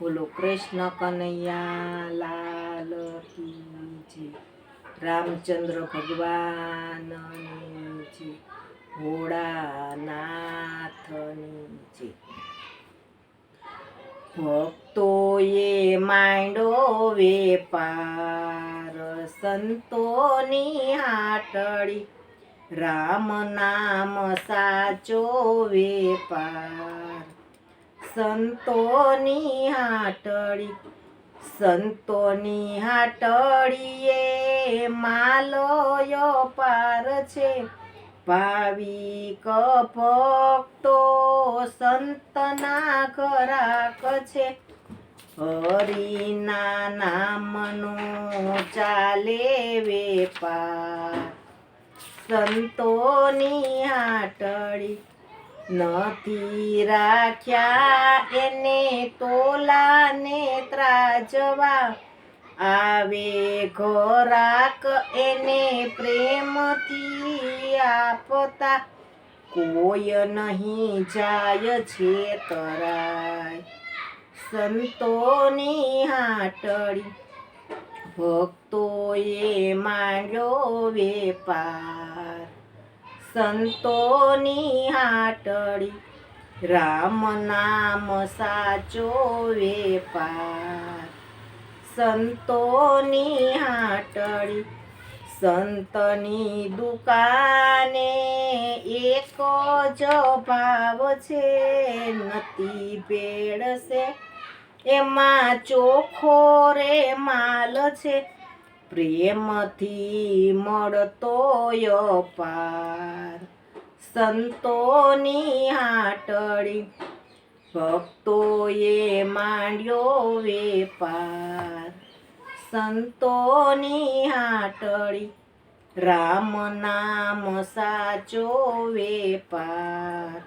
બોલો, કૃષ્ણ કનૈયા લાલ કી રામચંદ્ર ભગવાનની છે ભોળાનાથની જય. ભક્તોએ માંડો વેપાર, સંતોની હાટડી રામ નામ સાચો વેપાર સંતોની હાટડી સંતોની હાટડીએ માલયો પાર છે. ભાવિક ભક્તો સંતના ખરાક છે. હરિના નામનો ચાલે વેપાર, સંતોની હાટડી નથી રાખ્યા એને તોલાને ત્રાજવા. આવે ખોરાક એને પ્રેમથી આપતા. કોઈ નહીં જાય છે તરાય. સંતોની હાટડી ભક્તોએ માંડ્યો વેપાર. સંતોની હાટડી રામ નામ સાચો વેપાર. સંતોની હાટડી સંતની દુકાને એક જ ભાવ છે નતી ભેળશે એમાં ચોખ્ખો રે માલ છે પ્રેમથી મળતો પાર સંતોની હાટડી ભક્તોએ માંડ્યો વેપાર. સંતોની હાટડી રામ નામ સાચો વેપાર.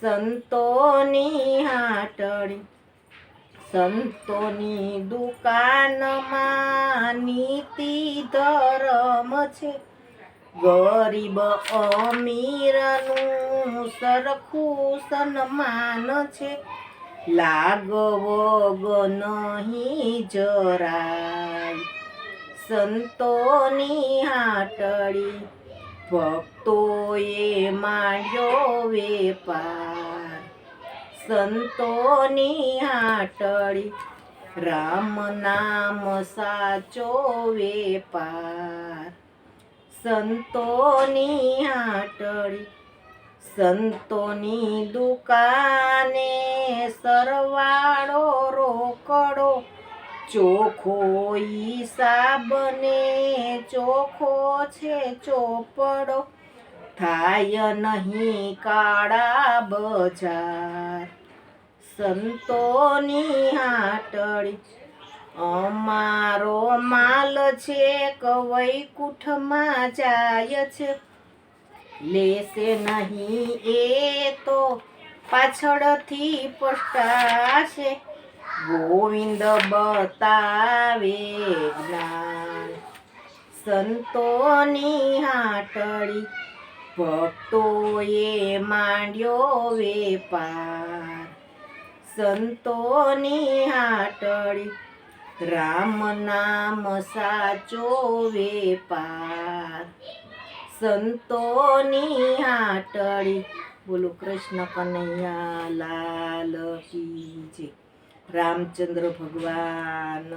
સંતોની હાટડી સંતોની દુકાનમાં નીતિ ધર્મ છે. ગરીબ અમીરનું સરખું સન્માન છે. લાગવો નહીં જરાય. સંતોની હાટડી ભક્તોએ માંડ્યો વેપાર. સંતોની હાટડી રામ નામ સાચો વેપાર. સંતોની હાટડી સંતોની દુકાને સરવાળો રોકડો, ચોખો ઈ સાબને ચોખો છે ચોપડો. થાય નહીં કાળા બજાર. સંતોની હાટડી અમારો માલ છે, કવૈકુંઠમાં જાય છે. લેશે નહીં એ તો પાછળથી પસ્તાશે. ગોવિંદ બતાવે જ્ઞાન. સંતોની હાટડી ભક્તોએ માંડ્યો વેપાર. સંતોની હાટડી રામ નામ સાચો વેપાર. સંતોની હાટડી બોલો કૃષ્ણ કનૈયા લાલ કી રામચંદ્ર ભગવાન